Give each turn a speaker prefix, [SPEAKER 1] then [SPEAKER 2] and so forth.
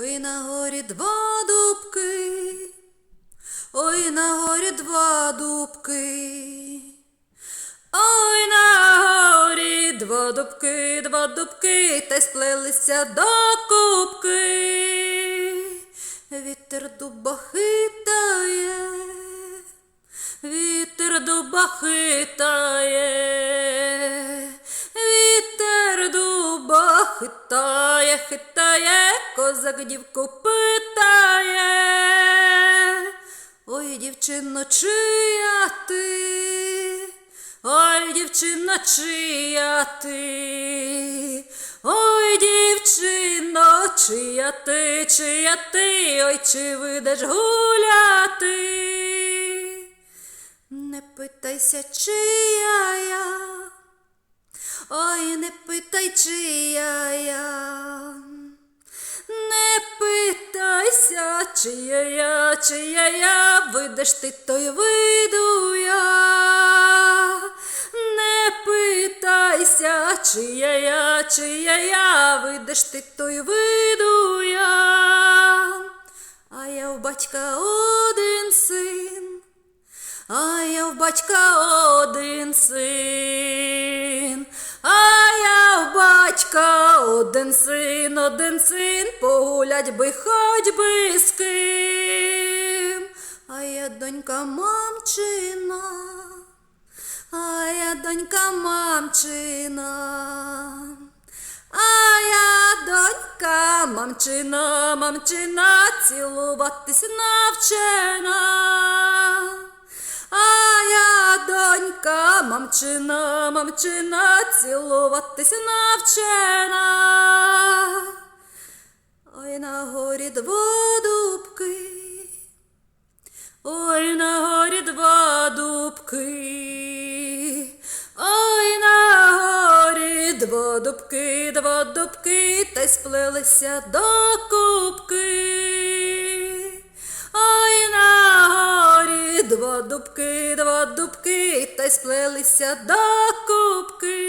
[SPEAKER 1] Ой на горі два дубки, ой на горі два дубки, ой на горі два дубки, два дубки, та й сплелися до кубки. Вітер дуба хитає, вітер дуба хитає, хитає, хитає, козак дівку питає. Ой, дівчино, чия ти? Ой, дівчино, чия ти? Ой, дівчино, чия ти, чия ти, ой, чи видаш гуляти? Не питайся, чия я, ой, не питай, чия я. Не питайся, чия я, чия я, видаш ти, то й вийду я. Не питайся, чия я, чия я, видаш ти, то й вийду я. А я в батька один син, а я в батька один син, батька один син, один син, погулять би хоч би з ким, а я донька мамчина, а я донька мамчина. А я донька, мамчина, мамчина, цілуватись навчена. Мамчина, мамчина, цілуватись навчена. Ой на горі два дубки, ой на горі два дубки, ой на горі два дубки, два дубки, та й сплелися до Два дубки, два дубки, та й сплелися до кубки.